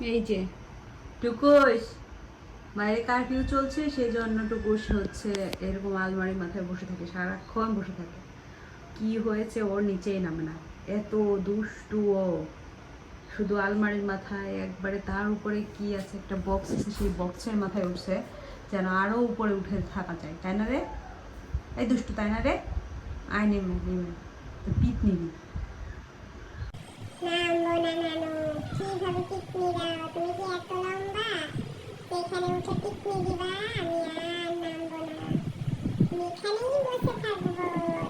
এই যে, টুকুস, বাইরে কারফিউ চলছে, সেই জন্য টুকুস হচ্ছে এরকম আলমারি মাথায় বসে থাকে, সারাক্ষণ বসে থাকে। কি হয়েছে? ওর নিচেই নামে না। এত দুষ্টু ও। শুধু আলমারির মাথায়, একবারে তার উপরে কি আছে? একটা বক্স আছে, সেই বক্সের মাথায় উঠছে, যেন আরও উপরে উঠে থাকা যায়। তাই না রে? এই দুষ্টু, তাই না রে? আয় নেমে নেমে তো পিট নিবি নামবো না নানু দাও তুমি কি এত লম্বা সেখানে উঠে টিকনি দিবা আমি আর নামবো না আমি এখানেই বসে থাকব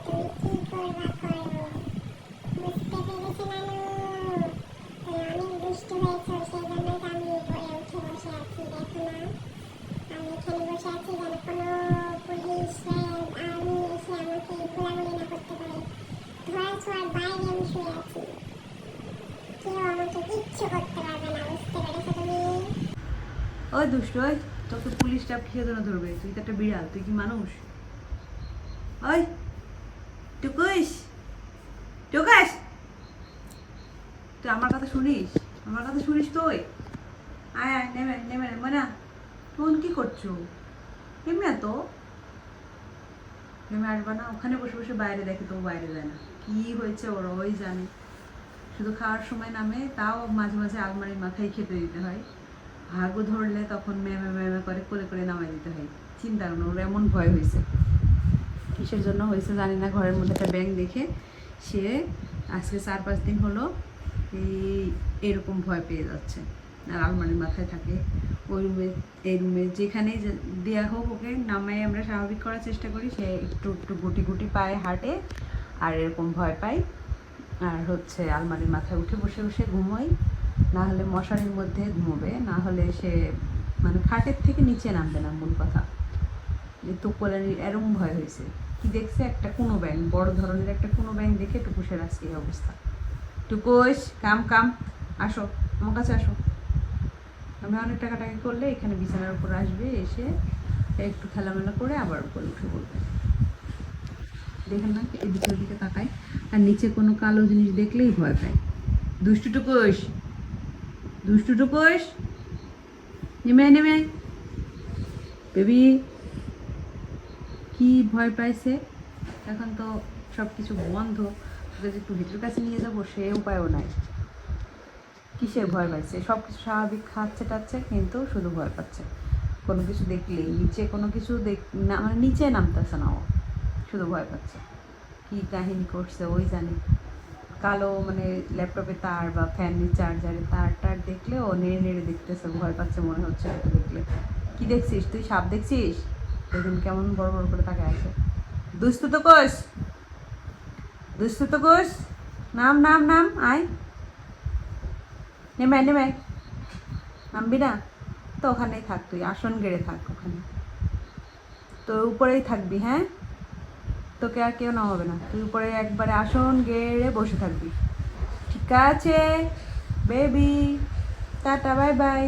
তুমি কি করবা করো বুঝতে পেরেছ নানু তুমি দুষ্ট হয়েছো সেই জন্য আমি উপরে উঠে বসে আছি দেখো না আমি এখানে বসে আছি যেন কোনো পুলিশ আর্মি এসে আমাকে গোলাগুলি না করতে পারে ধরা ছোঁয়ার বাইরে আমি শুয়ে আছি কেউ আমাকে কিচ্ছু করতে পারবে না বুঝতে পেরেছ তুমি ওই দুষ্ট, ওই তোকে পুলিশটা খেয়ে ধরে ধরবে, তুই তো একটা বিড়াল, তুই কি মানুষ? ওই, টুকুস, টুকাস! তুই আমার কথা শুনিস? আমার কথা শুনিস তুই? আয় আয়, নেমে নেমে নেমে না। ফোন কি করছ? নেমে তো। নেমে আসবা না, ওখানে বসে বসে বাইরে দেখে তো বাইরে যায় না। কি হয়েছে ওর, ওই জানে। শুধু খাওয়ার সময় নামে, তাও মাঝে মাঝে আলমারির মাথায় খেতে দিতে হয়। হাগু ধরলে তখন ম্যামে ম্যামে করে কোলে করে নামাই দিতে হয়। চিন্তা করুন ওর এমন ভয় হয়েছে কিসের জন্য হয়েছে জানি না, ঘরের মধ্যে একটা ব্যাংক দেখে সে আজকে চার পাঁচ দিন হলো এই এরকম ভয় পেয়ে যাচ্ছে। আর আলমারির মাথায় থাকে। ওই রুমে, এই রুমে যেখানেই যে- দেয়া হোক ওকে নামাই আমরা স্বাভাবিক করার চেষ্টা করি। সে একটু একটু গুটি গুটি পায়ে হাঁটে আর এরকম ভয় পায়। আর হচ্ছে আলমারির মাথায় উঠে বসে বসে ঘুমোয়। না হলে মশারির মধ্যে ঘুমোবে না হলে সে মানে খাটের থেকে নিচে নামবে না মূল কথা। যে তোপলানি এরকম ভয় হয়েছে। কি দেখছে? একটা কোনো ব্যাংক বড় ধরনের একটা কোনো ব্যাংক দেখে টুকুসের আজকে এই অবস্থা। টুকুস, কাম কাম, আসো, আমার কাছে আসো। আমি অনেক টাকা টাকা করলে এখানে বিছানার উপর আসবে, এসে একটু খেলামেলা করে আবার উপরে উঠে বলবে দেখেন না, এদিকে ওদিকে তাকায়। আর নিচে কোনো কালো জিনিস দেখলেই ভয় পায়। দুষ্টু টুকুস! দুষ্টু টুকুস। নেমে নেমে। বেবি, কি ভয় পাইছে? এখন তো সব কিছু বন্ধ যে একটু ভিতরের কাছে নিয়ে যাব, সে উপায়ও নাই। কিসের ভয় পাইছে? সব কিছু স্বাভাবিক খাচ্ছে টাচ্ছে, কিন্তু শুধু ভয় পাচ্ছে। কোনো কিছু দেখলেই, নিচে কোনো কিছু দেখ, না মানে নিচে নামতেছে না ও। শুধু ভয় পাচ্ছে। কি কাহিনী করছে, ওই জানে। কালো মানে ল্যাপটপে তার বা ফ্যানের চার্জারে তার টার দেখলে ও নেড়ে নেড়ে দেখতেছে, ভয় পাচ্ছে, মনে হচ্ছে এটা দেখলে। কি দেখছিস? তুই সাপ দেখছিস? দেখুন কেমন বড় বড় করে তাকে আছে। দুস্তু তো কোষ দুস্তু তো কোষ নাম নাম নাম, আয়। নেমে নেমে। নামবি না? তো ওখানেই থাক তুই, আসন গেড়ে থাক ওখানে। তো উপরেই থাকবি হ্যাঁ? তোকে আর কেউ নামাবে না। তুই উপরে একবারে আসন গেড়ে বসে থাকবি। ঠিক আছে বেবি টাটা বাই বাই